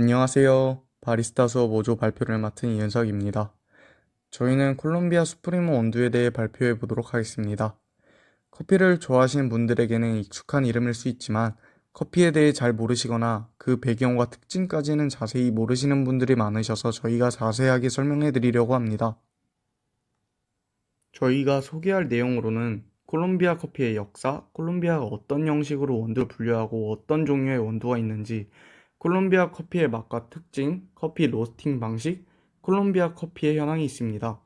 안녕하세요. 바리스타 수업 5조 발표를 맡은 이은석입니다. 저희는 콜롬비아 수프리모 원두에 대해 발표해 보도록 하겠습니다. 커피를 좋아하시는 분들에게는 익숙한 이름일 수 있지만 커피에 대해 잘 모르시거나 그 배경과 특징까지는 자세히 모르시는 분들이 많으셔서 저희가 자세하게 설명해 드리려고 합니다. 저희가 소개할 내용으로는 콜롬비아 커피의 역사, 콜롬비아가 어떤 형식으로 원두를 분류하고 어떤 종류의 원두가 있는지, 콜롬비아 커피의 맛과 특징, 커피 로스팅 방식, 콜롬비아 커피의 현황이 있습니다.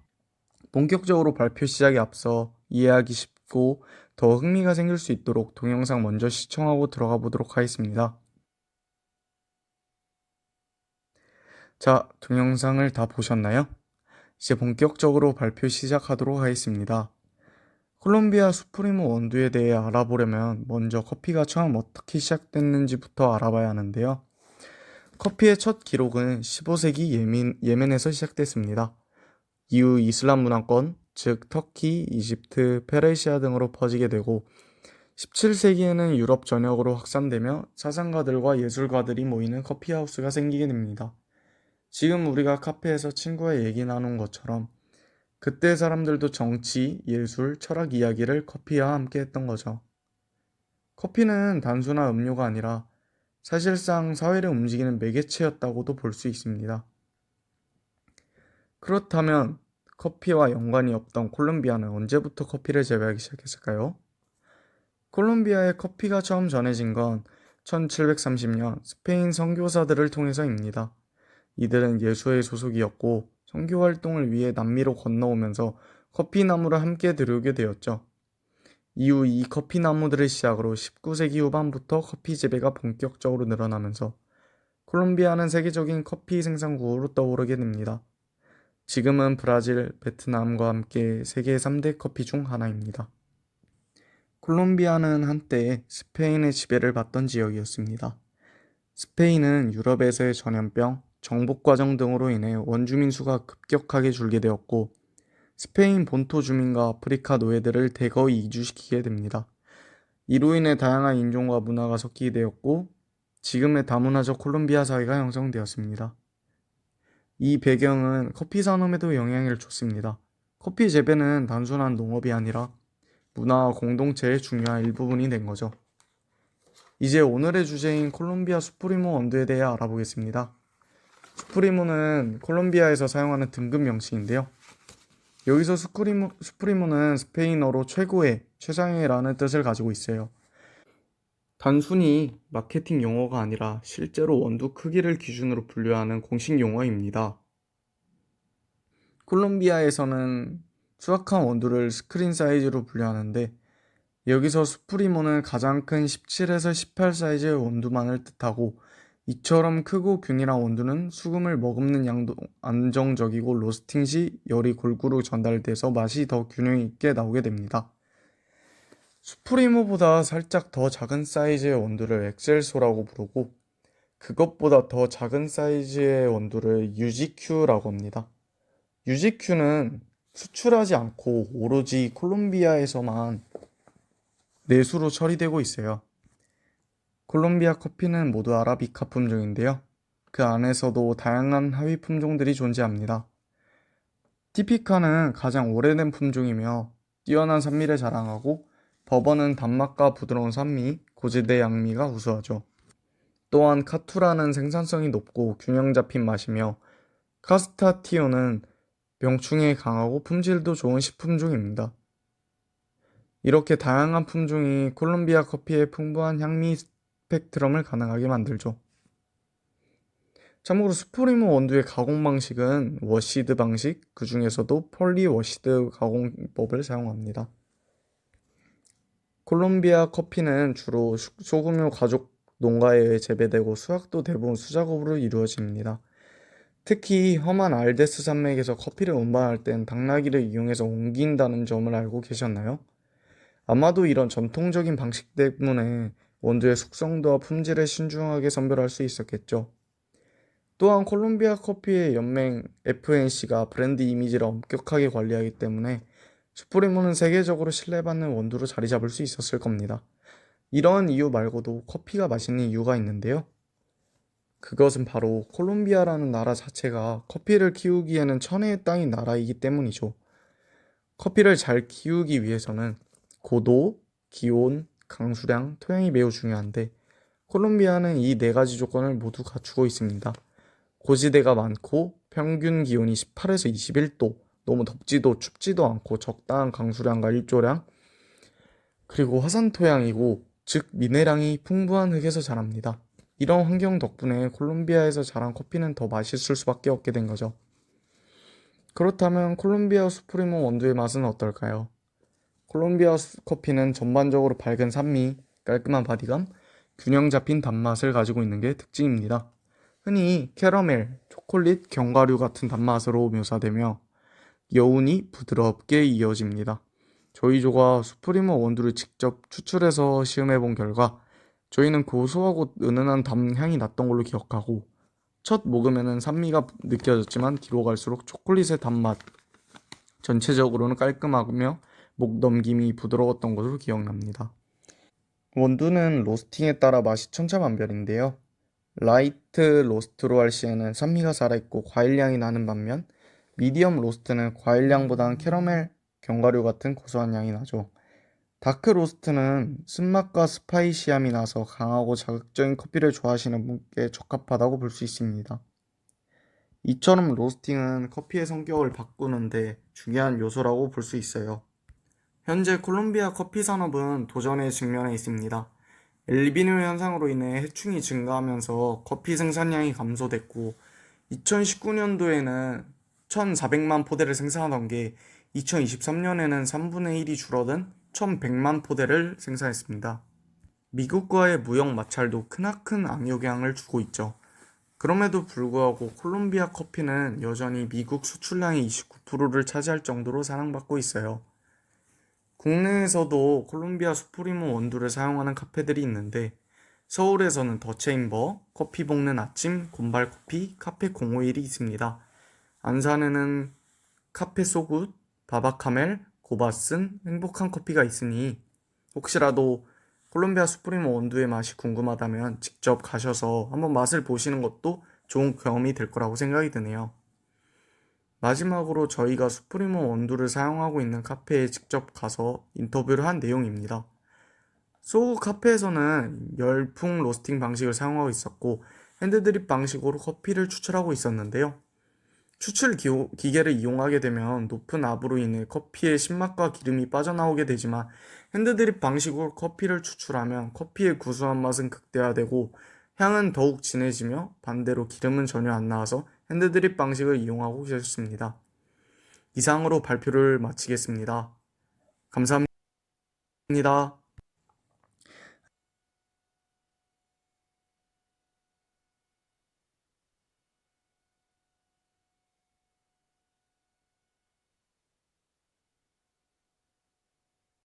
본격적으로 발표 시작에 앞서 이해하기 쉽고 더 흥미가 생길 수 있도록 동영상 먼저 시청하고 들어가 보도록 하겠습니다. 자, 동영상을 다 보셨나요? 이제 본격적으로 발표 시작하도록 하겠습니다. 콜롬비아 수프리모 원두에 대해 알아보려면 먼저 커피가 처음 어떻게 시작됐는지부터 알아봐야 하는데요. 커피의 첫 기록은 15세기 예멘, 예멘에서 시작됐습니다. 이후 이슬람 문화권, 즉 터키, 이집트, 페르시아 등으로 퍼지게 되고 17세기에는 유럽 전역으로 확산되며 사상가들과 예술가들이 모이는 커피하우스가 생기게 됩니다. 지금 우리가 카페에서 친구와 얘기 나눈 것처럼 그때 사람들도 정치, 예술, 철학 이야기를 커피와 함께 했던 거죠. 커피는 단순한 음료가 아니라 사실상 사회를 움직이는 매개체였다고도 볼 수 있습니다. 그렇다면 커피와 연관이 없던 콜롬비아는 언제부터 커피를 재배하기 시작했을까요? 콜롬비아에 커피가 처음 전해진 건 1730년 스페인 선교사들을 통해서입니다. 이들은 예수의 소속이었고 선교 활동을 위해 남미로 건너오면서 커피 나무를 함께 들여오게 되었죠. 이후 이 커피 나무들을 시작으로 19세기 후반부터 커피 재배가 본격적으로 늘어나면서 콜롬비아는 세계적인 커피 생산국으로 떠오르게 됩니다. 지금은 브라질, 베트남과 함께 세계 3대 커피 중 하나입니다. 콜롬비아는 한때 스페인의 지배를 받던 지역이었습니다. 스페인은 유럽에서의 전염병, 정복 과정 등으로 인해 원주민 수가 급격하게 줄게 되었고 스페인 본토 주민과 아프리카 노예들을 대거히 이주시키게 됩니다. 이로 인해 다양한 인종과 문화가 섞이게 되었고 지금의 다문화적 콜롬비아 사회가 형성되었습니다. 이 배경은 커피 산업에도 영향을 줬습니다. 커피 재배는 단순한 농업이 아니라 문화와 공동체의 중요한 일부분이 된 거죠. 이제 오늘의 주제인 콜롬비아 수프리모 원두에 대해 알아보겠습니다. 수프리모는 콜롬비아에서 사용하는 등급 명칭인데요. 여기서 수프리모, 수프리모는 스페인어로 최고의, 최상의라는 뜻을 가지고 있어요. 단순히 마케팅 용어가 아니라 실제로 원두 크기를 기준으로 분류하는 공식 용어입니다. 콜롬비아에서는 수확한 원두를 스크린 사이즈로 분류하는데 여기서 수프리모는 가장 큰 17에서 18 사이즈의 원두만을 뜻하고 이처럼 크고 균일한 원두는 수금을 머금는 양도 안정적이고 로스팅 시 열이 골고루 전달돼서 맛이 더 균형 있게 나오게 됩니다. 수프리모보다 살짝 더 작은 사이즈의 원두를 엑셀소라고 부르고 그것보다 더 작은 사이즈의 원두를 UGQ라고 합니다. UGQ는 수출하지 않고 오로지 콜롬비아에서만 내수로 처리되고 있어요. 콜롬비아 커피는 모두 아라비카 품종인데요. 그 안에서도 다양한 하위 품종들이 존재합니다. 티피카는 가장 오래된 품종이며 뛰어난 산미를 자랑하고 버번은 단맛과 부드러운 산미, 고지대 양미가 우수하죠. 또한 카투라는 생산성이 높고 균형 잡힌 맛이며 카스타티오는 명충에 강하고 품질도 좋은 식품종입니다. 이렇게 다양한 품종이 콜롬비아 커피의 풍부한 향미 스펙트럼을 가능하게 만들죠. 참고로 스프리모 원두의 가공 방식은 워시드 방식, 그 중에서도 폴리 워시드 가공법을 사용합니다. 콜롬비아 커피는 주로 소규모 가족 농가에 의해 재배되고 수확도 대부분 수작업으로 이루어집니다. 특히 험한 알데스 산맥에서 커피를 운반할 땐 당나귀를 이용해서 옮긴다는 점을 알고 계셨나요? 아마도 이런 전통적인 방식 때문에 원두의 숙성도와 품질을 신중하게 선별할 수 있었겠죠. 또한 콜롬비아 커피의 연맹 FNC가 브랜드 이미지를 엄격하게 관리하기 때문에 수프리모는 세계적으로 신뢰받는 원두로 자리 잡을 수 있었을 겁니다. 이런 이유 말고도 커피가 맛있는 이유가 있는데요. 그것은 바로 콜롬비아라는 나라 자체가 커피를 키우기에는 천혜의 땅인 나라이기 때문이죠. 커피를 잘 키우기 위해서는 고도, 기온, 강수량, 토양이 매우 중요한데 콜롬비아는 이 네 가지 조건을 모두 갖추고 있습니다. 고지대가 많고 평균 기온이 18에서 21도, 너무 덥지도 춥지도 않고 적당한 강수량과 일조량, 그리고 화산 토양이고 즉 미네랄이 풍부한 흙에서 자랍니다. 이런 환경 덕분에 콜롬비아에서 자란 커피는 더 맛있을 수밖에 없게 된 거죠. 그렇다면 콜롬비아 수프리모 원두의 맛은 어떨까요? 콜롬비아 수- 커피는 전반적으로 밝은 산미, 깔끔한 바디감, 균형 잡힌 단맛을 가지고 있는 게 특징입니다. 흔히 캐러멜, 초콜릿, 견과류 같은 단맛으로 묘사되며 여운이 부드럽게 이어집니다. 저희 조가 수프리모 원두를 직접 추출해서 시음해 본 결과 저희는 고소하고 은은한 담향이 났던 걸로 기억하고 첫 모금에는 산미가 느껴졌지만 뒤로 갈수록 초콜릿의 단맛 전체적으로는 깔끔하며 목 넘김이 부드러웠던 것으로 기억납니다. 원두는 로스팅에 따라 맛이 천차만별인데요. 라이트 로스트로 할 시에는 산미가 살아있고 과일향이 나는 반면 미디엄 로스트는 과일향보다는 캐러멜, 견과류 같은 고소한 향이 나죠. 다크 로스트는 쓴맛과 스파이시함이 나서 강하고 자극적인 커피를 좋아하시는 분께 적합하다고 볼 수 있습니다. 이처럼 로스팅은 커피의 성격을 바꾸는데 중요한 요소라고 볼 수 있어요. 현재 콜롬비아 커피 산업은 도전에 직면해 있습니다. 엘니뇨 현상으로 인해 해충이 증가하면서 커피 생산량이 감소됐고 2019년도에는 1,400만 포대를 생산하던 게 2023년에는 3분의 1이 줄어든 1,100만 포대를 생산했습니다. 미국과의 무역 마찰도 크나큰 악영향을 주고 있죠. 그럼에도 불구하고 콜롬비아 커피는 여전히 미국 수출량의 29%를 차지할 정도로 사랑받고 있어요. 국내에서도 콜롬비아 수프리모 원두를 사용하는 카페들이 있는데 서울에서는 더체인버, 커피 볶는 아침, 곤발커피, 카페 051이 있습니다. 안산에는 카페 소굿, 바바카멜, 고바슨, 행복한 커피가 있으니 혹시라도 콜롬비아 수프리모 원두의 맛이 궁금하다면 직접 가셔서 한번 맛을 보시는 것도 좋은 경험이 될 거라고 생각이 드네요. 마지막으로 저희가 수프리모 원두를 사용하고 있는 카페에 직접 가서 인터뷰를 한 내용입니다. 소우 카페에서는 열풍 로스팅 방식을 사용하고 있었고 핸드드립 방식으로 커피를 추출하고 있었는데요. 추출 기계를 이용하게 되면 높은 압으로 인해 커피의 신맛과 기름이 빠져나오게 되지만 핸드드립 방식으로 커피를 추출하면 커피의 구수한 맛은 극대화되고 향은 더욱 진해지며 반대로 기름은 전혀 안 나와서 핸드드립 방식을 이용하고 계셨습니다. 이상으로 발표를 마치겠습니다. 감사합니다.